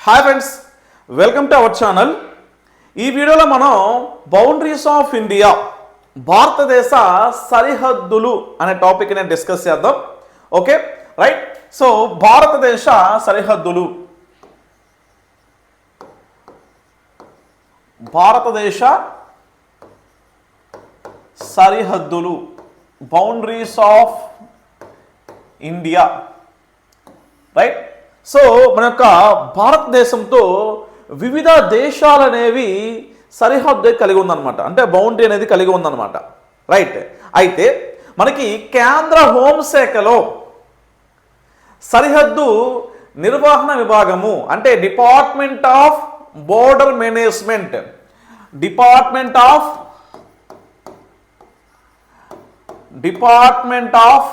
Hi friends welcome to our channel ఈ వీడియోలో మనం బౌండరీస్ ఆఫ్ ఇండియా భారతదేశ సరిహద్దులు అనే టాపిక్ నేను డిస్కస్ చేద్దాం. ఓకే రైట్ సో భారతదేశ సరిహద్దులు. భారతదేశ సరిహద్దులు boundaries of India right so మన యొక్క భారతదేశంతో వివిధ దేశాలు అనేవి సరిహద్దు కలిగి ఉందన్నమాట. అంటే బౌండరీ అనేది కలిగి ఉందన్నమాట. రైట్ అయితే మనకి కేంద్ర హోంశాఖలో సరిహద్దు నిర్వహణ విభాగము అంటే department of border management department of department of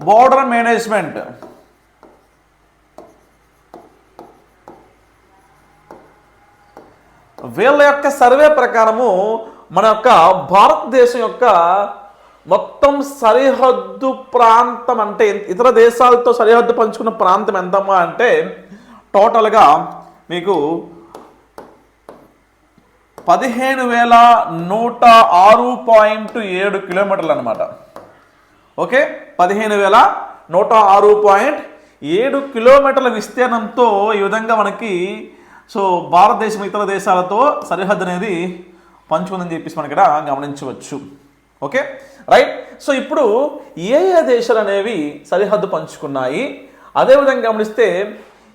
border management వీళ్ళ యొక్క సర్వే ప్రకారము మన యొక్క భారతదేశం యొక్క మొత్తం సరిహద్దు ప్రాంతం అంటే ఇతర దేశాలతో సరిహద్దు పంచుకున్న ప్రాంతం ఎంతమ్మా అంటే టోటల్గా మీకు పదిహేను వేల నూట ఆరు పాయింట్ ఏడు కిలోమీటర్లు అనమాట ఓకే? పదిహేను వేల నూట ఆరు పాయింట్ ఏడు కిలోమీటర్ల విస్తీర్ణంతో ఈ విధంగా మనకి సో భారతదేశం ఇతర దేశాలతో సరిహద్దు అనేది పంచుకుందని చెప్పేసి మనం ఇక్కడ గమనించవచ్చు. ఓకే? రైట్? సో ఇప్పుడు ఏ ఏ దేశాలు అనేవి సరిహద్దు పంచుకున్నాయి? అదేవిధంగా గమనిస్తే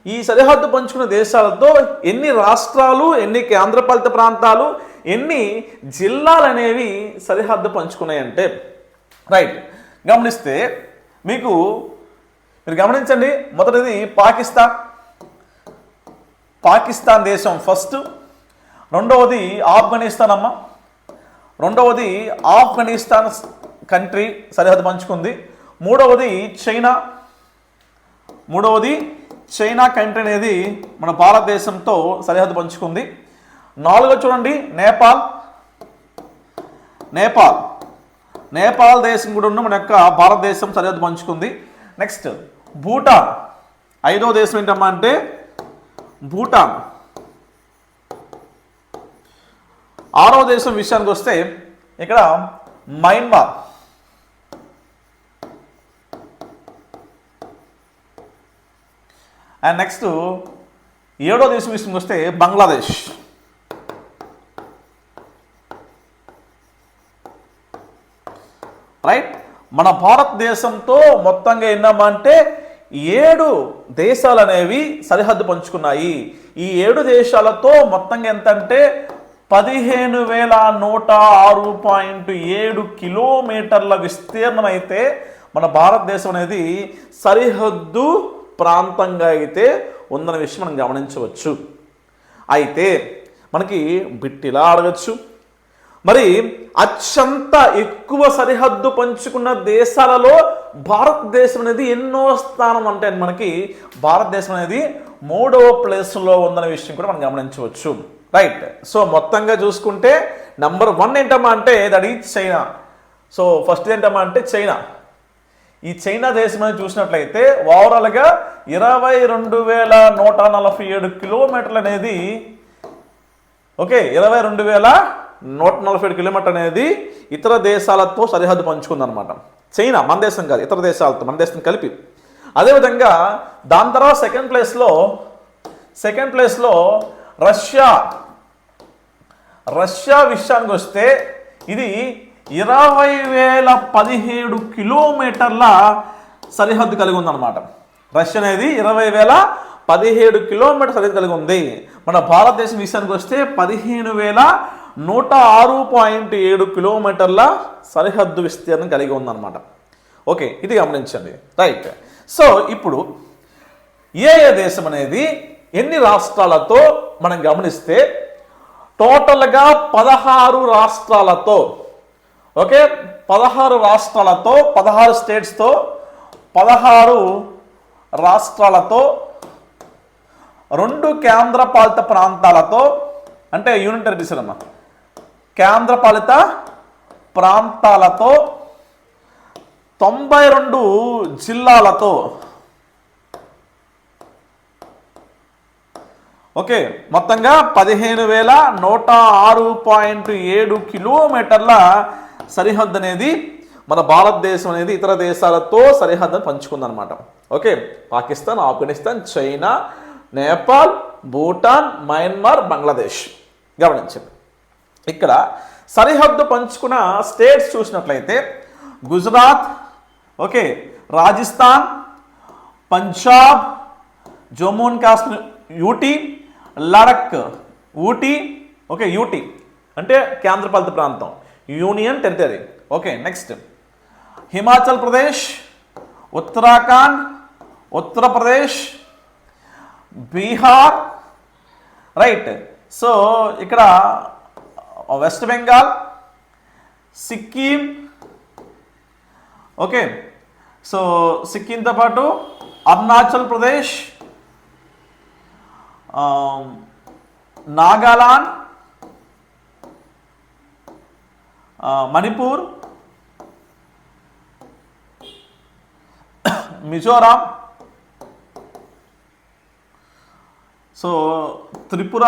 ఈ సరిహద్దు పంచుకున్న దేశాలతో ఎన్ని రాష్ట్రాలు ఎన్ని కేంద్రపాలిత ప్రాంతాలు ఎన్ని జిల్లాలు అనేవి సరిహద్దు పంచుకున్నాయంటే రైట్? గమనిస్తే మీకు మీరు గమనించండి. మొదటిది పాకిస్తాన్. పాకిస్తాన్ దేశం ఫస్ట్. రెండవది ఆఫ్ఘనిస్తాన్ అమ్మ రెండవది ఆఫ్ఘనిస్తాన్ కంట్రీ సరిహద్దు పంచుకుంది. మూడవది చైనా. మూడవది చైనా కంట్రీ అనేది మన భారతదేశంతో సరిహద్దు పంచుకుంది. నాలుగో చూడండి నేపాల్. నేపాల్. నేపాల్ దేశం కూడా ఉన్న మన యొక్క భారతదేశం సరిహద్దు పంచుకుంది. నెక్స్ట్ భూటాన్. ఐదో దేశం ఏంటమ్మా అంటే భూటాన్. ఆరో దేశం విషయానికి వస్తే ఇక్కడ మయన్మార్ అండ్ నెక్స్ట్ ఏడో దేశం విషయానికి వస్తే బంగ్లాదేశ్. రైట్? మన భారతదేశంతో మొత్తంగా ఎన్నామంటే అంటే ఏడు దేశాలు అనేవి సరిహద్దు పంచుకున్నాయి. ఈ ఏడు దేశాలతో మొత్తంగా ఎంత అంటే పదిహేను వేల నూట ఆరు పాయింట్ ఏడు కిలోమీటర్ల విస్తీర్ణం అయితే మన భారతదేశం అనేది సరిహద్దు ప్రాంతంగా అయితే ఉందన్న విషయం మనం గమనించవచ్చు. అయితే మనకి బిట్టిలా అడగచ్చు. మరి అత్యంత ఎక్కువ సరిహద్దు పంచుకున్న దేశాలలో భారతదేశం అనేది ఎన్నో స్థానం అంటే మనకి భారతదేశం అనేది మూడవ ప్లేస్లో ఉందనే విషయం కూడా మనం గమనించవచ్చు. రైట్ సో మొత్తంగా చూసుకుంటే నంబర్ వన్ ఏంటమ్మా అంటే that is China. So first ఏంటమ్మా అంటే చైనా. ఈ చైనా దేశం అనేది చూసినట్లయితే ఓవరాల్గా ఇరవై రెండు వేల నూట నలభై ఏడు కిలోమీటర్లు అనేది ఓకే ఇరవై రెండు వేల నూట నలభై ఏడు కిలోమీటర్ అనేది ఇతర దేశాలతో సరిహద్దు పంచుకుందనమాట చైనా మన దేశం కాదు ఇతర దేశాలతో మన దేశం కలిపి. అదేవిధంగా దాని తర్వాత సెకండ్ ప్లేస్లో సెకండ్ ప్లేస్లో రష్యా. రష్యా విషయానికి వస్తే ఇది ఇరవై వేల పదిహేడు కిలోమీటర్ల సరిహద్దు కలిగి ఉందన్నమాట. రష్యా అనేది ఇరవై వేల పదిహేడు కిలోమీటర్ సరిహద్దు కలిగి ఉంది. మన భారతదేశం విషయానికి వస్తే పదిహేను వేల నూట ఆరు పాయింట్ ఏడు కిలోమీటర్ల సరిహద్దు విస్తీర్ణం కలిగి ఉందన్నమాట. ఓకే ఇది గమనించండి. రైట్. సో ఇప్పుడు ఏ ఏ దేశం అనేది ఎన్ని రాష్ట్రాలతో మనం గమనిస్తే టోటల్గా పదహారు రాష్ట్రాలతో ఓకే పదహారు రాష్ట్రాలతో పదహారు స్టేట్స్తో పదహారు రాష్ట్రాలతో రెండు కేంద్రపాలిత ప్రాంతాలతో అంటే యూనిట్ టెరిటరీస్ అమ్మా కేంద్రపాలిత ప్రాంతాలతో తొంభై రెండు జిల్లాలతో. ఓకే మొత్తంగా పదిహేను వేల నూట ఆరు పాయింట్ ఏడు కిలోమీటర్ల సరిహద్దు అనేది మన భారతదేశం అనేది ఇతర దేశాలతో సరిహద్దును పంచుకుందనమాట okay Pakistan Afghanistan China Nepal Bhutan Myanmar Bangladesh. గమనించండి. ఇక్కడ సరిహద్దు పంచుకున్న స్టేట్స్ చూసినట్లయితే Gujarat okay Rajasthan Punjab Jammu and Kashmir UT Ladakh UT okay UT అంటే కేంద్రపాలిత ప్రాంతం union territory okay next Himachal Pradesh Uttarakhand Uttar Pradesh Bihar right so ఇక్కడ West Bengal Sikkim okay so సిక్కింతో పాటు అరుణాచల్ ప్రదేశ్ నాగాలాండ్ మణిపూర్ మిజోరాం సో త్రిపుర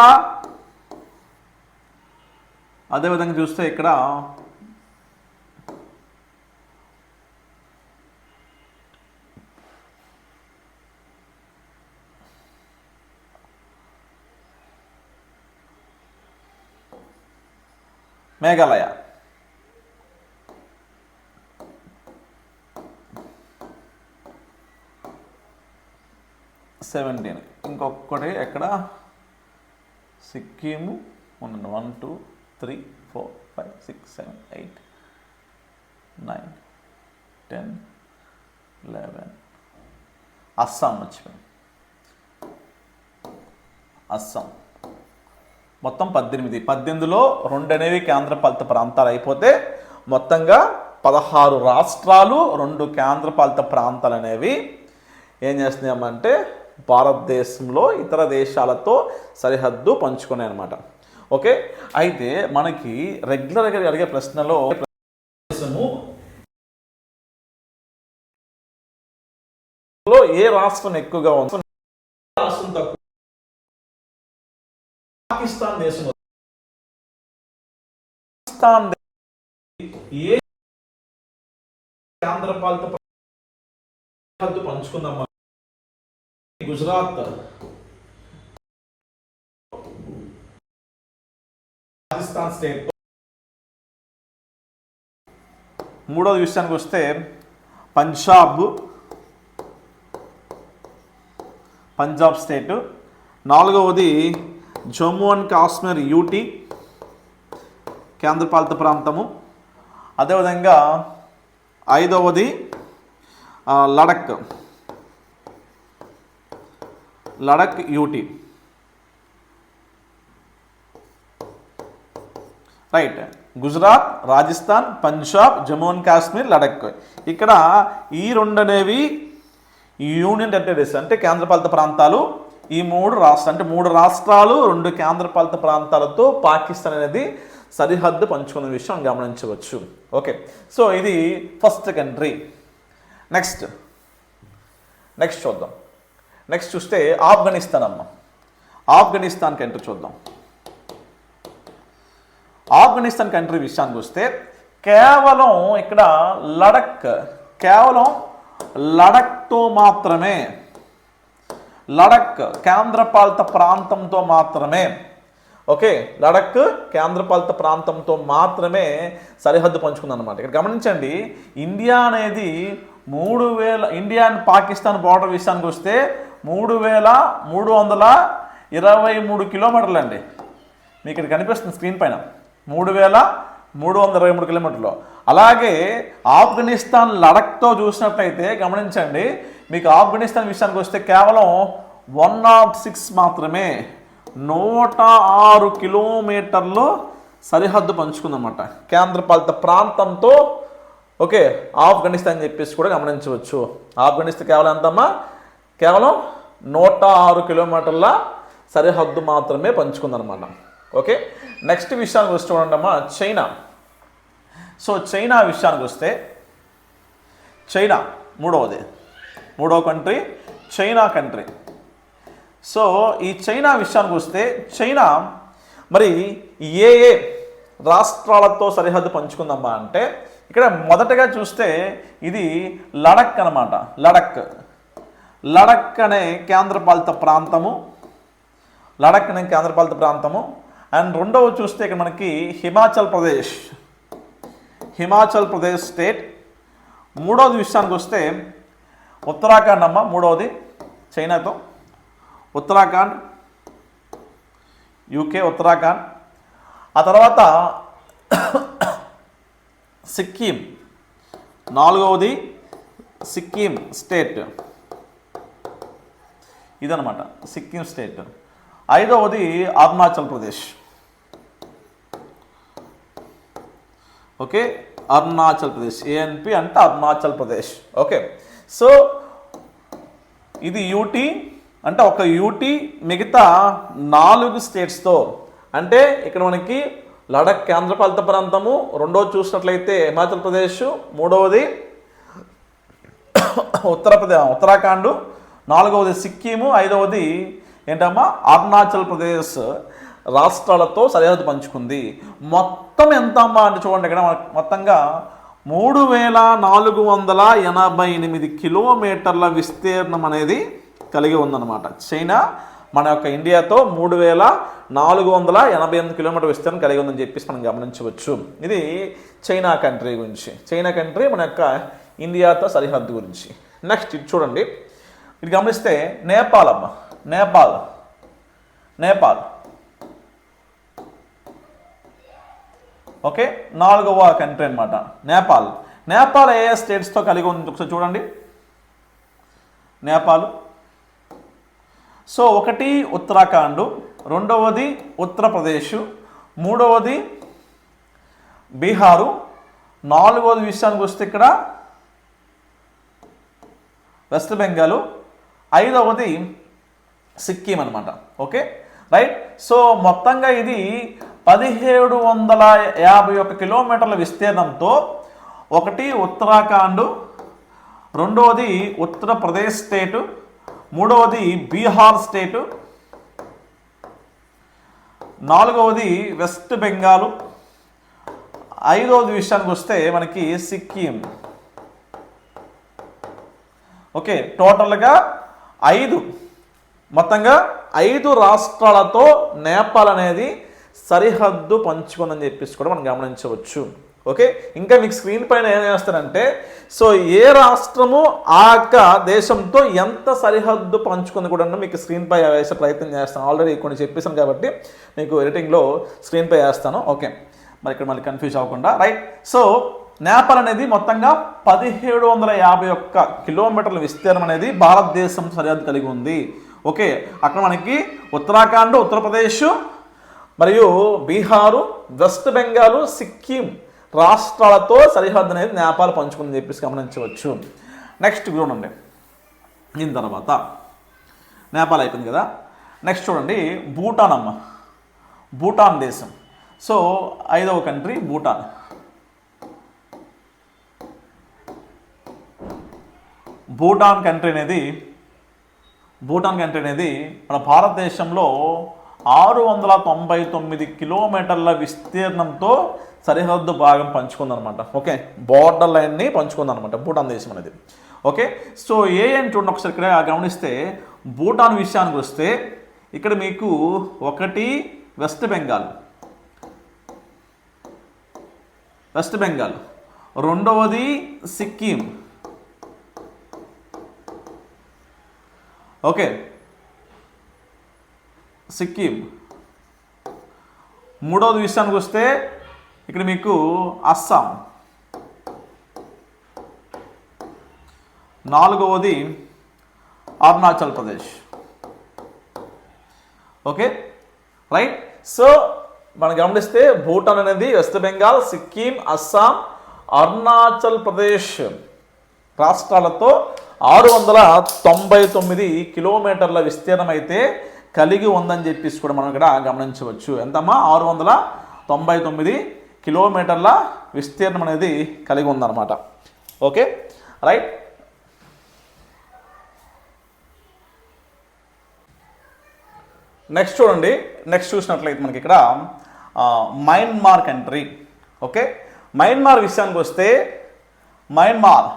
అదేవిధంగా చూస్తే ఇక్కడ మేఘాలయ. సెవెంటీన్ ఇంకొకటి ఎక్కడ? Sikkim. One two three four five six seven eight nine ten eleven Assam మర్చిపోయాం అస్సాం మొత్తం పద్దెనిమిది. పద్దెనిమిదిలో రెండు అనేవి కేంద్రపాలిత ప్రాంతాలు అయిపోతే మొత్తంగా పదహారు రాష్ట్రాలు రెండు కేంద్రపాలిత ప్రాంతాలు అనేవి ఏం చేస్తున్నామంటే భారతదేశంలో ఇతర దేశాలతో సరిహద్దు పంచుకున్నాయి అనమాట ఓకే? అయితే మనకి రెగ్యులర్గా అడిగే ప్రశ్నలో ఏ రాష్ట్రం ఎక్కువగా ఉంది? రాష్ట్రం తక్కువ పాకిస్తాన్ దేశం. పాకిస్తాన్ ఏ పంచుకుందాం. గుజరాత్. రాజస్థాన్ స్టేట్ మూడోది విషయానికి వస్తే పంజాబ్ పంజాబ్ స్టేటు. నాలుగవది జమ్మూ అండ్ కాశ్మీర్ యూటీ కేంద్రపాలిత ప్రాంతము. అదేవిధంగా ఐదవది Ladakh. Ladakh UT. Right Gujarat Rajasthan Punjab Jammu and Kashmir Ladakh ఇక్కడ ఈ రెండు అనేవి యూనియన్ టెరిటరీస్ అంటే కేంద్రపాలిత ప్రాంతాలు. ఈ మూడు రాష్ట్ర అంటే మూడు రాష్ట్రాలు రెండు కేంద్రపాలిత ప్రాంతాలతో పాకిస్తాన్ అనేది సరిహద్దు పంచుకున్న విషయం గమనించవచ్చు. ఓకే సో ఇది ఫస్ట్ కంట్రీ నెక్స్ట్ నెక్స్ట్ చూద్దాం. నెక్స్ట్ చూస్తే ఆఫ్ఘనిస్తాన్ అమ్మ. ఆఫ్ఘనిస్తాన్ కంట్రీ చూద్దాం. ఆఫ్ఘనిస్తాన్ కంట్రీ విషయానికి వస్తే కేవలం ఇక్కడ లడక్ కేవలం లడక్తో మాత్రమే లడక్ కేంద్రపాలిత ప్రాంతంతో మాత్రమే ఓకే లడక్ కేంద్రపాలిత ప్రాంతంతో మాత్రమే సరిహద్దు పంచుకుందన్నమాట. ఇక్కడ గమనించండి ఇండియా అనేది మూడు వేల ఇండియా అండ్ పాకిస్తాన్ బార్డర్ విషయానికి వస్తే మూడు వేల మూడు వందల ఇరవై మూడు కిలోమీటర్లు అండి మీకు ఇక్కడ కనిపిస్తుంది స్క్రీన్ పైన. మూడు వేల మూడు వందల ఇరవై మూడు కిలోమీటర్లు. అలాగే ఆఫ్ఘనిస్తాన్ లడక్తో చూసినట్లయితే గమనించండి మీకు ఆఫ్ఘనిస్తాన్ విషయానికి వస్తే కేవలం వన్ నాట్ సిక్స్ మాత్రమే నూట ఆరు కిలోమీటర్లు సరిహద్దు పంచుకుందన్నమాట. కేంద్రపాలిత ప్రాంతంతో ఓకే ఆఫ్ఘనిస్తాన్ చెప్పేసి కూడా గమనించవచ్చు. ఆఫ్ఘనిస్తాన్ కేవలం ఎంతమ్మా? కేవలం నూట ఆరు కిలోమీటర్ల సరిహద్దు మాత్రమే పంచుకుందనమాట ఓకే? నెక్స్ట్ విషయానికి వస్తే ఉండమ్మా చైనా. సో చైనా విషయానికి వస్తే చైనా మూడవది. మూడవ కంట్రీ చైనా కంట్రీ సో ఈ చైనా విషయానికి వస్తే చైనా మరి ఏ ఏ రాష్ట్రాలతో సరిహద్దు పంచుకుందమ్మా అంటే ఇక్కడ మొదటగా చూస్తే ఇది లడక్ అనమాట లడక్. లడక్ అనే కేంద్రపాలిత ప్రాంతము. లడక్ అనే కేంద్రపాలిత ప్రాంతము. అండ్ రెండవ చూస్తే ఇక్కడ మనకి హిమాచల్ ప్రదేశ్. హిమాచల్ ప్రదేశ్ స్టేట్. మూడవది విషయానికి వస్తే ఉత్తరాఖండ్ అమ్మ మూడవది చైనాతో. ఉత్తరాఖండ్ యూకే ఉత్తరాఖండ్. ఆ తర్వాత సిక్కిం. నాలుగవది సిక్కిం స్టేట్. ఇదనమాట సిక్కిం స్టేట్. ఐదవది అరుణాచల్ ప్రదేశ్. ఓకే? అరుణాచల్ ప్రదేశ్. ఏఎన్పి అంటే అరుణాచల్ ప్రదేశ్. ఓకే? సో ఇది యూటీ అంటే ఒక యూటీ మిగతా నాలుగు స్టేట్స్తో అంటే ఇక్కడ మనకి లడక్ కేంద్రపాలిత ప్రాంతము రెండవ చూసినట్లయితే హిమాచల్ ప్రదేశ్ మూడవది ఉత్తరప్రదే ఉత్తరాఖండ్ నాలుగవది సిక్కిము ఐదవది ఏంటమ్మా అరుణాచల్ ప్రదేశ్. రాష్ట్రాలతో సరిహద్దు పంచుకుంది. మొత్తం ఎంత అమ్మా అంటే చూడండి ఇక్కడ మొత్తంగా మూడు వేల నాలుగు వందల ఎనభై ఎనిమిది కిలోమీటర్ల విస్తీర్ణం అనేది కలిగి ఉందన్నమాట. చైనా మన యొక్క ఇండియాతో మూడు వేల నాలుగు వందల ఎనభై ఎనిమిది కిలోమీటర్ విస్తీర్ణం కలిగి ఉందని చెప్పేసి మనం గమనించవచ్చు. ఇది చైనా కంట్రీ గురించి. చైనా కంట్రీ మన యొక్క ఇండియాతో సరిహద్దు గురించి. నెక్స్ట్ ఇది చూడండి. ఇది గమనిస్తే నేపాల్ అమ్మ. నేపాల్. నేపాల్. ఓకే? నాలుగవ కంట్రీ అనమాట నేపాల్. నేపాల్ ఏ స్టేట్స్తో కలిగి ఉంది? ఒకసారి చూడండి. నేపాల్. సో ఒకటి ఉత్తరాఖండ్ రెండవది ఉత్తరప్రదేశ్ మూడవది బీహారు నాలుగవది విషయానికి వస్తే ఇక్కడ వెస్ట్ బెంగాల్ ఐదవది సిక్కిం అనమాట ఓకే? రైట్? సో మొత్తంగా ఇది పదిహేడు వందల యాభై ఒక కిలోమీటర్ల విస్తీర్ణంతో ఒకటి ఉత్తరాఖండ్ రెండవది ఉత్తరప్రదేశ్ స్టేటు మూడవది బీహార్ స్టేటు నాలుగవది వెస్ట్ బెంగాల్ ఐదవది విషయానికి వస్తే మనకి సిక్కిం. ఓకే టోటల్గా ఐదు. మొత్తంగా ఐదు రాష్ట్రాలతో నేపాల్ అనేది సరిహద్దు పంచుకుందని చెప్పేసి కూడా మనం గమనించవచ్చు. ఓకే? ఇంకా మీకు స్క్రీన్ పైన ఏం చేస్తారంటే సో ఏ రాష్ట్రము ఆ యొక్క దేశంతో ఎంత సరిహద్దు పంచుకుంది కూడా మీకు స్క్రీన్ పై వేసే ప్రయత్నం చేస్తాను. ఆల్రెడీ కొన్ని చెప్పేశాను కాబట్టి మీకు ఎడిటింగ్లో స్క్రీన్ పై వేస్తాను. ఓకే? మరి ఇక్కడ మళ్ళీ కన్ఫ్యూజ్ అవ్వకుండా. రైట్ సో నేపాల్ అనేది మొత్తంగా పదిహేడు వందల యాభై ఒక్క కిలోమీటర్ల విస్తీర్ణం అనేది భారతదేశం సరిహద్దు కలిగి ఉంది. ఓకే? అక్కడ మనకి ఉత్తరాఖండ్ ఉత్తరప్రదేశ్ మరియు బీహారు వెస్ట్ బెంగాల్ సిక్కిం రాష్ట్రాలతో సరిహద్దు అనేది నేపాల్ పంచుకుందని చెప్పేసి గమనించవచ్చు. నెక్స్ట్ చూడండి దీని తర్వాత నేపాల్ అయిపోయింది కదా. నెక్స్ట్ చూడండి భూటాన్ అమ్మ భూటాన్ దేశం. సో ఐదవ కంట్రీ భూటాన్. భూటాన్ కంట్రీ అనేది భూటాన్ కంట్రీ అనేది మన భారతదేశంలో ఆరు వందల తొంభై తొమ్మిది కిలోమీటర్ల విస్తీర్ణంతో సరిహద్దు భాగం పంచుకుందనమాట. ఓకే? బార్డర్ లైన్ని పంచుకుందనమాట భూటాన్ దేశం అనేది. ఓకే? సో ఏ అని చూడండి ఒకసారి ఇక్కడ గమనిస్తే భూటాన్ విషయానికి వస్తే ఇక్కడ మీకు ఒకటి వెస్ట్ బెంగాల్ వెస్ట్ బెంగాల్ రెండవది సిక్కిం ఓకే? సిక్కిం. మూడవది విషయానికి వస్తే ఇక్కడ మీకు అస్సాం. నాలుగవది Arunachal Pradesh. Okay? Right? So మనం గమనిస్తే భూటాన్ అనేది వెస్ట్ బెంగాల్ సిక్కిం అస్సాం అరుణాచల్ ప్రదేశ్ రాష్ట్రాలతో ఆరు వందల తొంభై తొమ్మిది కిలోమీటర్ల విస్తీర్ణం అయితే కలిగి ఉందని చెప్పేసి కూడా మనం ఇక్కడ గమనించవచ్చు. ఎంతమ్మా? ఆరు వందల తొంభై తొమ్మిది కిలోమీటర్ల విస్తీర్ణం అనేది కలిగి ఉందన్నమాట. ఓకే? రైట్? నెక్స్ట్ చూడండి. నెక్స్ట్ చూసినట్లయితే మనకి ఇక్కడ మైన్మార్ కంట్రీ. ఓకే? మయన్మార్ విషయానికి వస్తే మయన్మార్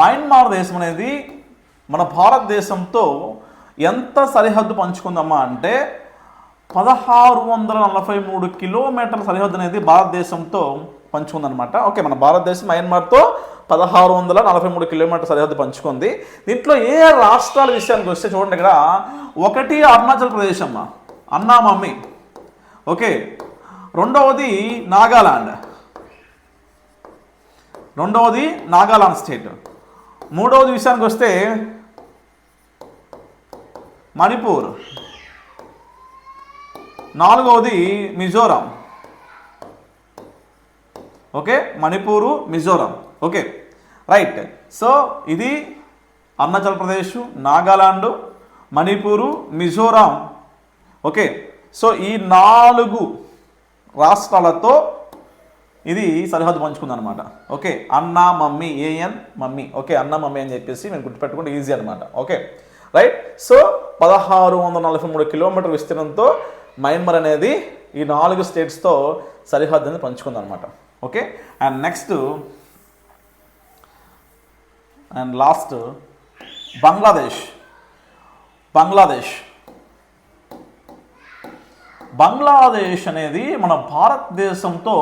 మయన్మార్ దేశం అనేది మన భారతదేశంతో ఎంత సరిహద్దు పంచుకుందమ్మా అంటే పదహారు వందల నలభై మూడు కిలోమీటర్ల సరిహద్దు అనేది భారతదేశంతో పంచుకుందనమాట ఓకే మన భారతదేశం మయన్మార్తో పదహారు వందల నలభై మూడు కిలోమీటర్ సరిహద్దు పంచుకుంది. దీంట్లో ఏ రాష్ట్రాల విషయానికి వస్తే చూడండి ఇక్కడ. ఒకటి అరుణాచల్ ప్రదేశ్ అమ్మ అన్నా మమ్మీ ఓకే రెండవది నాగాలాండ్. రెండవది నాగాలాండ్ స్టేట్. మూడవది విషయానికి వస్తే మణిపూర్. నాలుగవది Mizoram. Okay Manipur Mizoram. Okay right. So ఇది అరుణాచల్ ప్రదేశ్ నాగాలాండ్ మణిపూరు మిజోరాం. ఓకే సో ఈ నాలుగు రాష్ట్రాలతో ఇది సరిహద్దు పంచుకుంది అనమాట ఓకే అన్న మమ్మీ ఏఎన్ మమ్మీ. ఓకే అన్న మమ్మీ అని చెప్పేసి మేము గుర్తుపెట్టుకుంటే ఈజీ అనమాట ఓకే రైట్? సో పదహారు వందల నలభై మూడు కిలోమీటర్ విస్తీర్ణంతో మయన్మర్ అనేది ఈ నాలుగు స్టేట్స్తో సరిహద్దు పంచుకుంది అనమాట okay and next and last Bangladesh. Bangladesh. Bangladesh అనేది మన భారతదేశంతో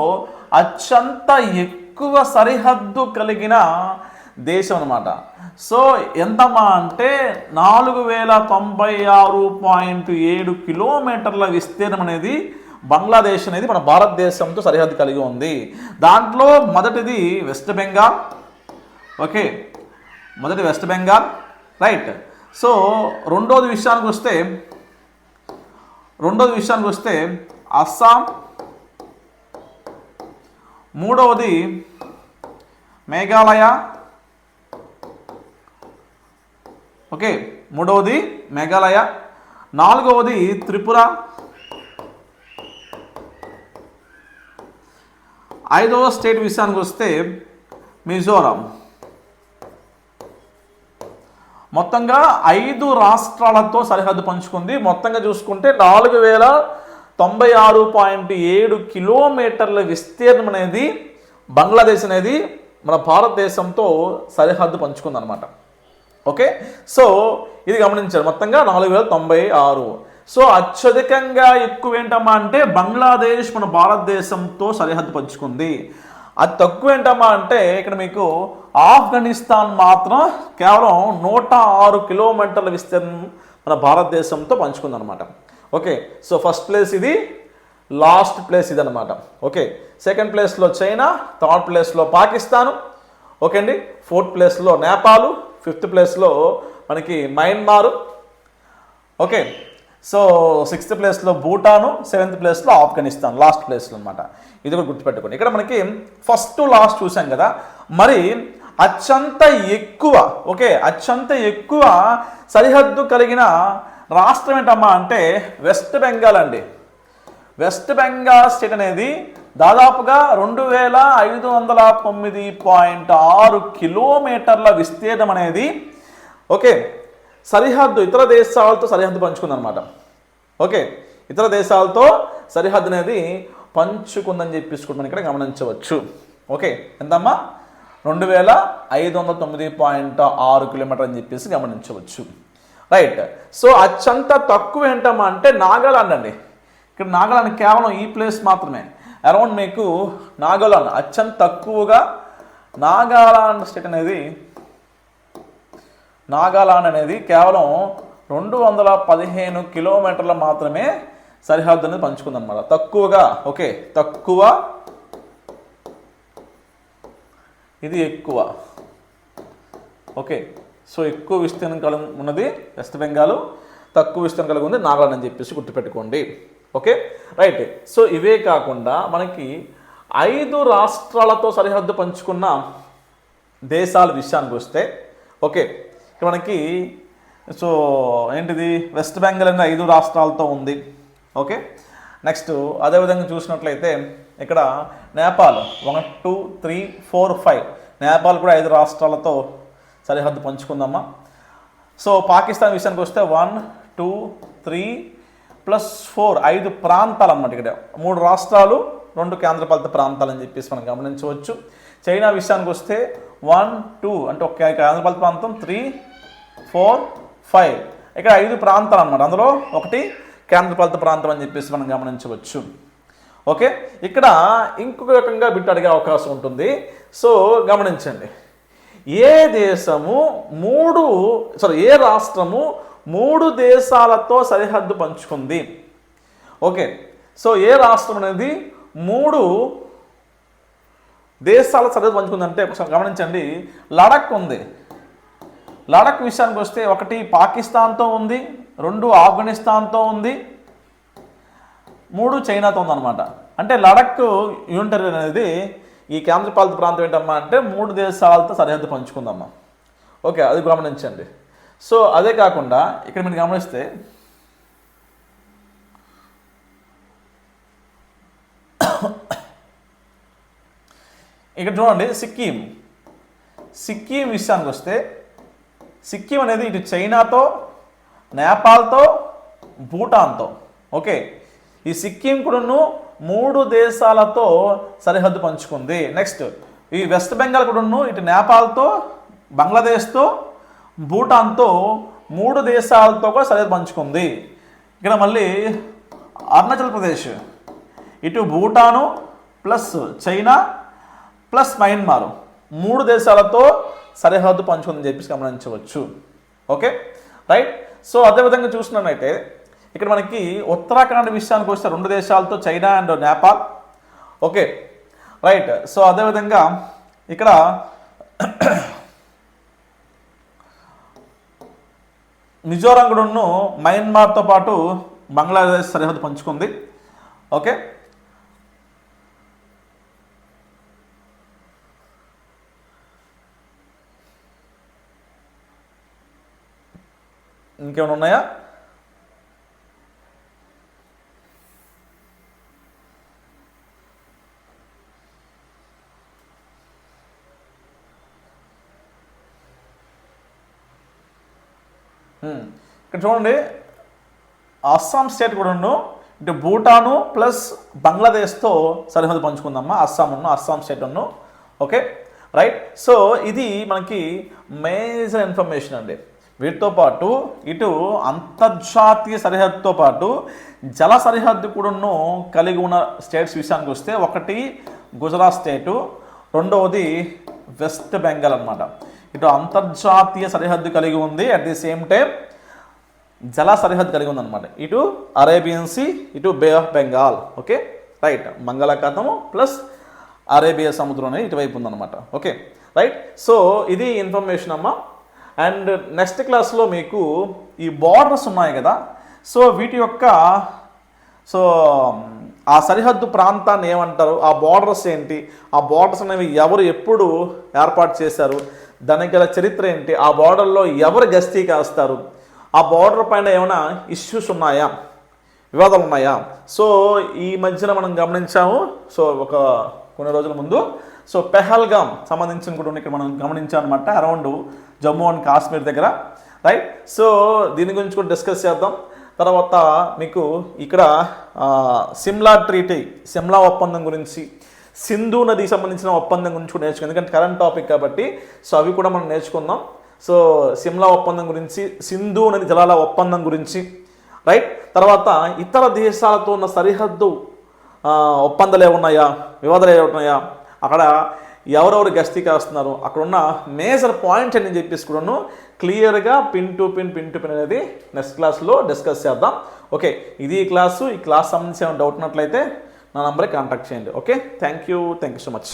అత్యంత ఎక్కువ సరిహద్దు కలిగిన దేశం అనమాట సో ఎంతమా అంటే నాలుగు వేల తొంభై ఆరు పాయింట్ ఏడు కిలోమీటర్ల విస్తీర్ణం అనేది బంగ్లాదేశ్ అనేది మన భారతదేశంతో సరిహద్దు కలిగి ఉంది. దాంట్లో మొదటిది వెస్ట్ బెంగాల్. ఓకే. మొదటి వెస్ట్ బెంగాల్. రైట్. సో రెండోది విషయానికి వస్తే రెండోది విషయానికి వస్తే అస్సాం మూడవది మేఘాలయ. ఓకే మూడవది మేఘాలయ. నాలుగవది త్రిపుర. ఐదవ స్టేట్ విషయానికి వస్తే మిజోరాం. మొత్తంగా ఐదు రాష్ట్రాలతో సరిహద్దు పంచుకుంది. మొత్తంగా చూసుకుంటే నాలుగు వేల తొంభై ఆరు పాయింట్ ఏడు కిలోమీటర్ల విస్తీర్ణం అనేది బంగ్లాదేశ్ అనేది మన భారతదేశంతో సరిహద్దు పంచుకుందనమాట ఓకే? సో ఇది గమనించారు మొత్తంగా నాలుగు వేల తొంభై ఆరు. సో అత్యధికంగా ఎక్కువ ఏంటమ్మా అంటే బంగ్లాదేశ్ మన భారతదేశంతో సరిహద్దు పంచుకుంది. అది తక్కువ ఏంటమ్మా అంటే ఇక్కడ మీకు ఆఫ్ఘనిస్తాన్ మాత్రం కేవలం నూట ఆరు కిలోమీటర్ల విస్తీర్ణం మన భారతదేశంతో పంచుకుందనమాట ఓకే సో ఫస్ట్ ప్లేస్ ఇది లాస్ట్ ప్లేస్ ఇది అనమాట ఓకే సెకండ్ ప్లేస్లో చైనా థర్డ్ ప్లేస్లో పాకిస్తాను ఓకే అండి ఫోర్త్ ప్లేస్లో నేపాల్ ఫిఫ్త్ ప్లేస్లో మనకి మయన్మారు ఓకే సో సిక్స్త్ ప్లేస్లో భూటాను సెవెంత్ ప్లేస్లో ఆఫ్ఘనిస్తాన్ లాస్ట్ ప్లేస్లో అనమాట ఇది కూడా గుర్తుపెట్టుకోండి. ఇక్కడ మనకి ఫస్ట్ లాస్ట్ చూసాం కదా మరి అత్యంత ఎక్కువ ఓకే అత్యంత ఎక్కువ సరిహద్దు కలిగిన రాష్ట్రం ఏంటమ్మా అంటే వెస్ట్ బెంగాల్ అండి. వెస్ట్ బెంగాల్ స్టేట్ అనేది దాదాపుగా రెండు వేల ఐదు వందల తొమ్మిది పాయింట్ ఆరు కిలోమీటర్ల విస్తీర్ణం అనేది ఓకే సరిహద్దు ఇతర దేశాలతో సరిహద్దు పంచుకుందనమాట ఓకే ఇతర దేశాలతో సరిహద్దు అనేది పంచుకుందని చెప్పేసి మనం ఇక్కడ గమనించవచ్చు. ఓకే ఎంతమ్మా? రెండు వేల ఐదు వందల తొమ్మిది పాయింట్ ఆరు కిలోమీటర్ అని చెప్పేసి గమనించవచ్చు. రైట్ సో అత్యంత తక్కువ ఏంటమ్మా అంటే నాగాలాండ్ అండి. ఇక్కడ నాగాలాండ్ కేవలం ఈ ప్లేస్ మాత్రమే. అరౌండ్ మీకు నాగాలాండ్ అత్యంత తక్కువగా నాగాలాండ్ స్టేట్ అనేది నాగాలాండ్ అనేది కేవలం రెండు వందల పదిహేను కిలోమీటర్లు మాత్రమే సరిహద్దు అనేది పంచుకుందన్నమాట. తక్కువగా ఓకే తక్కువ. ఇది ఎక్కువ. ఓకే. సో ఎక్కువ విస్తీర్ణం కలిగి ఉన్నది వెస్ట్ బెంగాల్ తక్కువ విస్తీర్ణం కలిగి ఉంది నాగాలాండ్ అని చెప్పేసి గుర్తుపెట్టుకోండి. ఓకే? రైట్. సో ఇవే కాకుండా మనకి ఐదు రాష్ట్రాలతో సరిహద్దు పంచుకున్న దేశాల విషయానికి వస్తే ఓకే? మనకి సో ఏంటిది? వెస్ట్ బెంగాల్ అనే ఐదు రాష్ట్రాలతో ఉంది. ఓకే? నెక్స్ట్ అదేవిధంగా చూసినట్లయితే ఇక్కడ Nepal one two three four five. Nepal కూడా ఐదు రాష్ట్రాలతో సరిహద్దు పంచుకుందమ్మా సో పాకిస్తాన్ విషయానికి వస్తే one two three plus four ఐదు ప్రాంతాలు అన్నమాట ఇక్కడ. మూడు రాష్ట్రాలు రెండు కేంద్రపాలిత ప్రాంతాలు అని చెప్పేసి మనం గమనించవచ్చు. చైనా విషయానికి వస్తే వన్ టూ అంటే ఒక కేంద్రపాలిత ప్రాంతం త్రీ ఫోర్ ఫైవ్. ఇక్కడ ఐదు ప్రాంతాలు అన్నమాట అందులో ఒకటి కేంద్రపాలిత ప్రాంతం అని చెప్పేసి మనం గమనించవచ్చు. ఓకే? ఇక్కడ ఇంకొక రకంగా బిట్ అడిగే అవకాశం ఉంటుంది. సో గమనించండి. ఏ దేశము మూడు సారీ ఏ రాష్ట్రము మూడు దేశాలతో సరిహద్దు పంచుకుంది? ఓకే సో ఏ రాష్ట్రం అనేది మూడు దేశాల సరిహద్దు పంచుకుందంటే ఒకసారి గమనించండి లడక్ ఉంది. లడక్ విషయానికి వస్తే ఒకటి పాకిస్తాన్తో ఉంది రెండు ఆఫ్ఘనిస్తాన్తో ఉంది మూడు చైనాతో ఉందన్నమాట. అంటే లడక్ యూనిటరీ అనేది ఈ కేంద్రపాలిత ప్రాంతం ఏంటమ్మా అంటే మూడు దేశాలతో సరిహద్దు పంచుకుందమ్మా. ఓకే అది గమనించండి. సో అదే కాకుండా ఇక్కడ మీరు గమనిస్తే ఇక్కడ చూడండి సిక్కిం. సిక్కిం విషయానికి వస్తే సిక్కిం అనేది ఇటు చైనాతో నేపాల్తో భూటాన్తో. ఓకే ఈ సిక్కిం కూడాను మూడు దేశాలతో సరిహద్దు పంచుకుంది. నెక్స్ట్ ఈ వెస్ట్ బెంగాల్ కూడాను ఇటు నేపాల్తో బంగ్లాదేశ్తో భూటాన్తో మూడు దేశాలతో కూడా సరిహద్దు పంచుకుంది. ఇక్కడ మళ్ళీ అరుణాచల్ ప్రదేశ్ ఇటు Bhutan plus China plus Myanmar మూడు దేశాలతో సరిహద్దు పంచుకుందని చెప్పేసి గమనించవచ్చు. ఓకే రైట్ సో అదేవిధంగా చూసినట్టయితే ఇక్కడ మనకి ఉత్తరాఖండ్ విషయానికి వస్తే రెండు దేశాలతో China and Nepal. Okay right. So అదేవిధంగా ఇక్కడ మిజోరాం కూడాను మయన్మార్తో పాటు బంగ్లాదేశ్ సరిహద్దు పంచుకుంది. ఓకే. ఇంకేమైనా ఉన్నాయా Hmm. ఇక్కడ చూడండి అస్సాం స్టేట్ కూడా ఉన్ను ఇటు భూటాను ప్లస్ బంగ్లాదేశ్తో సరిహద్దు పంచుకుందమ్మా అస్సాం ఉన్ను అస్సాం స్టేట్ ఉన్ను ఓకే? రైట్? సో ఇది మనకి మేజర్ ఇన్ఫర్మేషన్ అండి. వీటితో పాటు ఇటు అంతర్జాతీయ సరిహద్దుతో పాటు జల సరిహద్దు కూడాను కలిగి ఉన్న స్టేట్స్ విషయానికి వస్తే ఒకటి గుజరాత్ స్టేటు రెండవది వెస్ట్ బెంగాల్ అన్నమాట. ఇటు అంతర్జాతీయ సరిహద్దు కలిగి ఉంది అట్ ది సేమ్ టైం జల సరిహద్దు కలిగి ఉందన్నమాట. ఇటు అరేబియన్ సీ ఇటు bay of Bengal okay? Right. మంగళాఖాతము plus Arabia సముద్రం అనేది ఇటువైపు ఉందన్నమాట. ఓకే? రైట్. సో ఇది ఇన్ఫర్మేషన్ అమ్మా. అండ్ నెక్స్ట్ క్లాస్లో మీకు ఈ బార్డర్స్ ఉన్నాయి కదా? సో వీటి యొక్క సో ఆ సరిహద్దు ప్రాంతాన్ని ఏమంటారు? ఆ బార్డర్స్ ఏంటి? ఆ బార్డర్స్ అనేవి ఎవరు ఎప్పుడు ఏర్పాటు చేశారు? దానికి గల చరిత్ర ఏంటి? ఆ బార్డర్లో ఎవరు గస్తీ కాస్తారు? ఆ బార్డర్ పైన ఏమైనా ఇష్యూస్ ఉన్నాయా? వివాదాలు ఉన్నాయా సో ఈ మధ్యన మనం గమనించాము. సో ఒక కొన్ని రోజుల ముందు. సో పెహల్గామ్ సంబంధించిన కూడా ఇక్కడ మనం గమనించాం అనమాట అరౌండ్ జమ్మూ అండ్ కాశ్మీర్ దగ్గర. రైట్ సో దీని గురించి కూడా డిస్కస్ చేద్దాం. తర్వాత మీకు ఇక్కడ సిమ్లా ట్రీటీ సిమ్లా ఒప్పందం గురించి సింధు నదికి సంబంధించిన ఒప్పందం గురించి కూడా నేర్చుకుందాం. ఎందుకంటే కరెంట్ టాపిక్ కాబట్టి సో అవి కూడా మనం నేర్చుకుందాం. సో సిమ్లా ఒప్పందం గురించి సింధు నది జలాల ఒప్పందం గురించి రైట్ తర్వాత ఇతర దేశాలతో ఉన్న సరిహద్దు ఒప్పందాలు ఏమున్నాయా వివాదాలు ఏమున్నాయా అక్కడ ఎవరెవరు గస్తీకి వస్తున్నారు? అక్కడ ఉన్న మేజర్ పాయింట్స్ అని చెప్పేసి కూడాను క్లియర్గా pin to pin pin to pin అనేది నెక్స్ట్ క్లాస్లో డిస్కస్ చేద్దాం. ఓకే ఇది ఈ క్లాసు ఈ క్లాస్ సంబంధించి ఏమైనా డౌట్ ఉన్నట్లయితే నా నంబర్కి కాంటాక్ట్ చేయండి. Okay thank you thank you so much